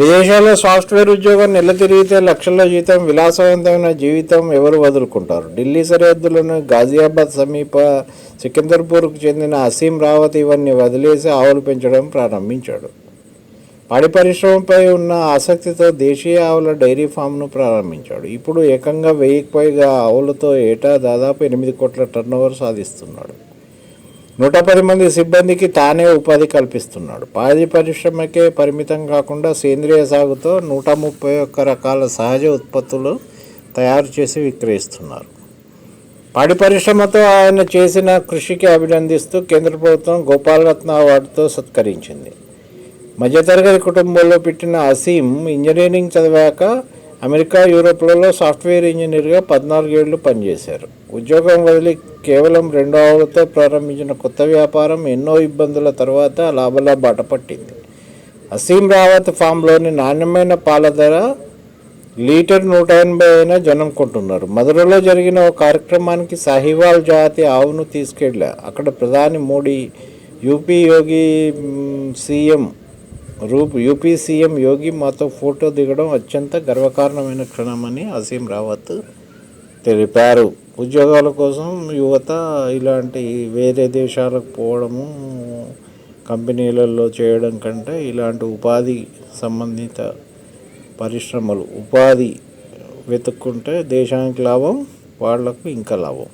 విదేశాల్లో సాఫ్ట్వేర్ ఉద్యోగం నెల తిరిగితే లక్షల జీతం విలాసవంతమైన జీవితం ఎవరు వదులుకుంటారు? ఢిల్లీ సరిహద్దులను గాజియాబాద్ సమీప సికిందర్పూర్కు చెందిన అసీం రావత్ ఇవన్నీ వదిలేసి ఆవులు పెంచడం ప్రారంభించాడు. పాడి పరిశ్రమపై ఉన్న ఆసక్తితో దేశీయ ఆవుల డైరీ ఫామ్ను ప్రారంభించాడు. ఇప్పుడు ఏకంగా వెయ్యికి పైగా ఆవులతో ఏటా దాదాపు ఎనిమిది కోట్ల టర్నోవర్ సాధిస్తున్నాడు. నూట పది మంది సిబ్బందికి తానే ఉపాధి కల్పిస్తున్నాడు. పాడి పరిశ్రమకే పరిమితం కాకుండా సేంద్రియ సాగుతో నూట ముప్పై ఒక్క రకాల సహజ ఉత్పత్తులు తయారు చేసి విక్రయిస్తున్నారు. పాడి పరిశ్రమతో ఆయన చేసిన కృషికి అభినందిస్తూ కేంద్ర ప్రభుత్వం గోపాలరత్న అవార్డుతో సత్కరించింది. మధ్యతరగతి కుటుంబంలో పెట్టిన అసీం ఇంజనీరింగ్ చదివాక అమెరికా యూరోప్లలో సాఫ్ట్వేర్ ఇంజనీర్గా పద్నాలుగేళ్ళు పనిచేశారు. ఉద్యోగం వదిలి కేవలం రెండు ఆవులతో ప్రారంభించిన కొత్త వ్యాపారం ఎన్నో ఇబ్బందుల తర్వాత లాభలా బాట పట్టింది. అసీం రావత్ ఫామ్లోని నాణ్యమైన పాల ధర లీటర్ నూట ఎనభై అయినా జనం కొంటున్నారు. మధురలో జరిగిన ఒక కార్యక్రమానికి సాహివాల్ జాతి ఆవును తీసుకెళ్ళా అక్కడ ప్రధాని మోడీ యూపీ యోగి సీఎం రూప్ యూపీ సీఎం యోగి మాతో ఫోటో దిగడం అత్యంత గర్వకారణమైన క్షణమని అసీం రావత్ తెలిపారు. ఉద్యోగాల కోసం యువత ఇలాంటి వేరే దేశాలకు పోవడము కంపెనీలలో చేయడం కంటే ఇలాంటి ఉపాధి సంబంధిత పరిశ్రమలు ఉపాధి వెతుక్కుంటే దేశానికి లాభం వాళ్ళకు ఇంకా లాభం.